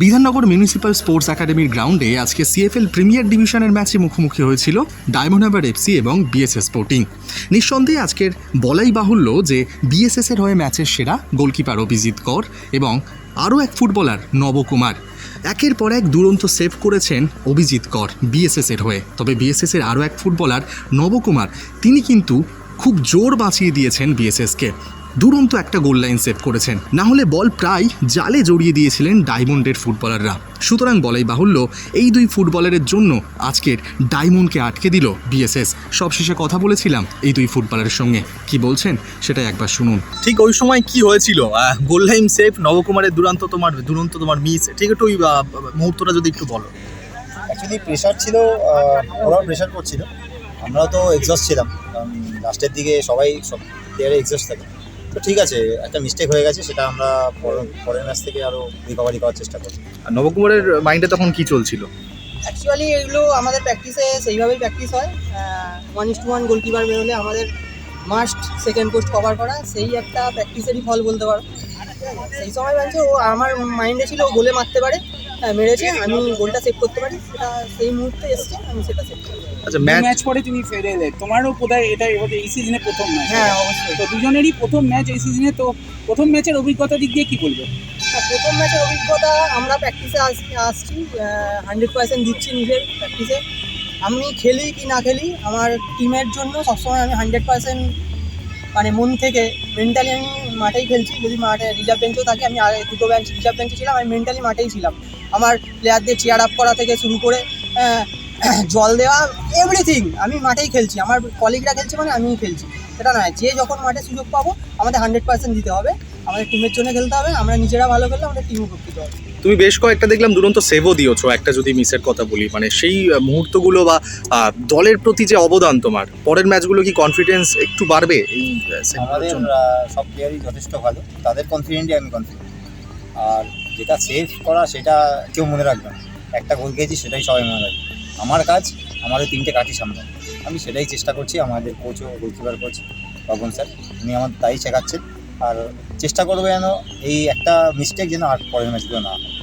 Bidhannagar municipal sports একাডেমির গ্রাউন্ডে আজকে সিএফএল প্রিমিয়ার ডিভিশনের ম্যাচে মুখোমুখি হয়েছিল ডায়মন্ড এফসি এবং বিএসএস স্পোর্টিং। নিঃসন্দেহে আজকের বলাই বাহুল্য যে বিএসএস এর হয়ে ম্যাচের সেরা গোলকিপার অভিজিৎ কর এবং আরও এক ফুটবলার নবকুমার। একের পর এক দুরন্ত সেভ করেছেন অভিজিৎ কর বিএসএস এর হয়ে। তবে বিএসএস এর আরও এক ফুটবলার নবকুমার, তিনি কিন্তু খুব জোর বাঁচিয়ে দিয়েছেন বিএসএসকে। দুরন্ত একটা গোল লাইন সেভ করেছেন। না হলে বল প্রায় জালে জড়িয়ে দিয়েছিলেন ডায়মন্ডের ফুটবলাররা। সুতরাং বলাই বাহুল্য এই দুই ফুটবলারের জন্য আজকের ডায়মন্ডকে আটকে দিল বিএসএস। সবশেষে কথা বলেছিলাম এই দুই ফুটবলারের সঙ্গে। কি বলছেন? সেটা একবার শুনুন। ঠিক ওই সময় কি হয়েছিল? গোল লাইন সেফ নবকুমারের দুরান্ত তোমার দুরন্ত তোমার মিস ঠিক একটু ওই মুহূর্তটা যদি একটু বলো। অ্যাকচুয়ালি প্রেশার ছিল ওরাও প্রেশার করছিল। আমরাও তো এক্সস্ট ছিলাম কারণ লাস্টের দিকে সবাই সব প্লেয়ারে এক্সস্ট থাকে। তো ঠিক আছে একটা মিস্টেক হয়ে গেছে সেটা আমরা পর- পরের ম্যাচ থেকে আরও রিকভারি করার চেষ্টা করব। আর নবকুমারের মাইন্ডে তখন কি চলছিল? অ্যাকচুয়ালি এগুলো আমাদের প্র্যাকটিসে সেইভাবেই প্র্যাকটিস হয়। One is two one goalkeeper বেরোলে আমাদের মাস্ট সেকেন্ড পোস্ট কভার করা সেই একটা প্র্যাকটিসেরই ফল বলতে পারো। সেই সময় ভাবছে ও আমার মাইন্ডে ছিল ও গোলে মারতে পারে হ্যাঁ, মেরেছে আমি গোলটা সেভ করতে পারি সেটা সেই মুহূর্তে এসছে আমি সেটা সেভ করি আচ্ছা ম্যাচ ম্যাচ পরে তুমি ফিরে এলে তোমারও বোধহয় এটা এবার এই সিজনে প্রথম ম্যাচ হ্যাঁ অবশ্যই। তো দুজনেরই প্রথম ম্যাচ এই সিজনে তো প্রথম ম্যাচের অভিজ্ঞতা দিক দিয়ে কি বলবে? হ্যাঁ, প্রথম ম্যাচের অভিজ্ঞতা আমরা প্র্যাকটিসে আসছি হান্ড্রেড পার্সেন্ট দিচ্ছি নিজের প্র্যাকটিসে আমি খেলি কি না খেলি আমার টিমের জন্য সবসময় আমি হান্ড্রেড পার্সেন্ট মানে মন থেকে মেন্টালি আমি মাঠেই খেলছি, যদি মাঠে রিজার্ভ বেঞ্চেও থাকে, আমি আর দুটো বেঞ্চ রিজার্ভ বেঞ্চে ছিলাম, আমি মেন্টালি মাঠেই ছিলাম। আমার প্লেয়ারদের চেয়ার আপ করা থেকে শুরু করে জল দেওয়া এভরিথিং আমি মাঠেই খেলছি। আমার কলিগরা খেলছে মানে আমিই খেলছি। সেটা নয়, যে যখন মাঠে সুযোগ পাবো, আমাদের হান্ড্রেড পার্সেন্ট দিতে হবে। আমাদের টিমের জন্য খেলতে হবে আমরা নিজেরা ভালো খেললে আমাদের টিমও উপকৃত হবে। তুমি বেশ কয়েকটা দেখলাম দুরন্ত সেভও দিয়েছ একটা যদি মিসের কথা বলি মানে সেই মুহূর্তগুলো বা দলের প্রতি যে অবদান তোমার পরের ম্যাচগুলো কি কনফিডেন্স একটু বাড়বে এই আমাদের সব প্লেয়ারই যথেষ্ট ভালো তাদের কনফিডেন্টই আমি কনফিডেন্ট আর যেটা সেভ করা সেটা কেউ মনে রাখবে না। একটা গোল খেয়েছি সেটাই সবাই মনে রাখবে। আমার কাজ আমাদের তিনটে কাঠি সামলানো। আমি সেটাই চেষ্টা করছি আমাদের কোচও গোলকিপার কোচ বাবন স্যার উনি আমার তাই শেখাচ্ছেন। আর চেষ্টা করবে যেন এই একটা মিস্টেক যেন আর পরের ম্যাচগুলো না হয়।